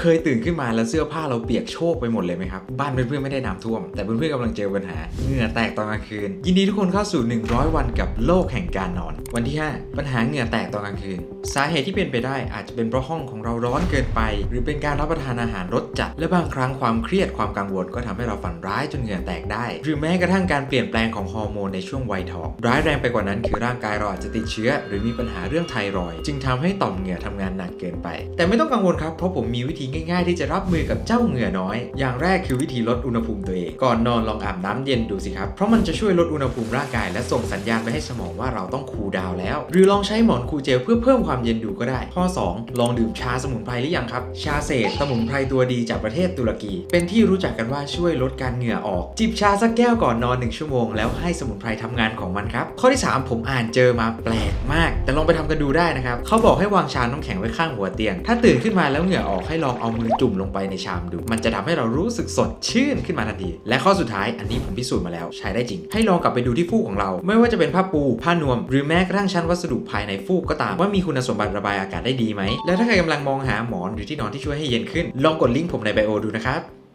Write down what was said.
เคยตื่นขึ้นมาแล้วเสื้อผ้าเราเปียกโชกไปหมดเลยไหมครับ บ้านเพื่อนๆไม่ได้น้ำท่วม แต่เพื่อนๆกำลังเจอปัญหาเหงื่อแตกตอนกลางคืน ยินดีทุกคนเข้าสู่ 100 วันกับโลกแห่งการนอน วันที่ 5 ปัญหาเหงื่อแตกตอนกลางคืน สาเหตุที่เป็นไปได้อาจจะเป็นเพราะห้องของเราร้อนเกินไป หรือเป็นการรับประทานอาหารรสจัด และบางครั้งความเครียดความกังวล ก็ทำให้เราฝันร้ายจนเหงื่อแตกได้ หรือแม้กระทั่งการเปลี่ยนแปลงของฮอร์โมนในช่วงวัยทองร้ายแรงไปกว่านั้นคือร่างกายเราอาจจะติดเชื้อ หรือมีปัญหาเรื่องไทรอยจึงทำให้ต่อมเหงื่อทำงานหนักเกินไป แต่ไม่ต้องกังวลครับเพราะผมมีวิธีง่าย ๆ ที่จะรับมือกับเจ้าเหงื่อน้อย อย่างแรกคือวิธีลดอุณหภูมิตัวเอง ก่อนนอนลองอาบน้ำเย็นดูสิครับ เพราะมันจะช่วยลดอุณหภูมิร่างกาย และส่งสัญญาณไปให้สมองว่าเราต้องคูลดาวแล้ว หรือลองใช้หมอนคูลเจลเพื่อเพิ่มความเย็นดูก็ได้ ข้อ 2 ลองดื่มชาสมุนไพรหรือยังครับ ชาเศษสมุนไพรตัวดีจากประเทศตุรกี เป็นที่รู้จักกันว่าช่วยลดการเหงื่อออก จิบชาสักแก้วก่อนนอน 1 ชั่วโมง แล้วให้สมุนไพรทำงานของมันครับ ข้อที่ 3 ผมอ่านเจอมาแปลกมาก แต่ลองไปทำกันดูได้นะครับเขาบอกให้วางชาน้ำแข็งไว้ข้างหัวเตียง ถ้าตื่นขึ้นมาแล้วเหงื่อออกให้ลองเอามือจุ่มลงไปในชามดู มันจะทำให้เรารู้สึกสดชื่นขึ้นมาทันที และข้อสุดท้ายอันนี้ผมพิสูจน์มาแล้วใช้ได้จริง ให้ลองกลับไปดูที่ฟูกของเรา ไม่ว่าจะเป็นผ้าปู ผ้านวม หรือแม้กระทั่งชั้นวัสดุภายในฟูกก็ตาม ว่ามีคุณสมบัติระบายอากาศได้ดีไหม และถ้าใครกำลังมองหาหมอนหรือที่นอนที่ช่วยให้เย็นขึ้น ลองกดลิงก์ผมในไบโอดูนะครับ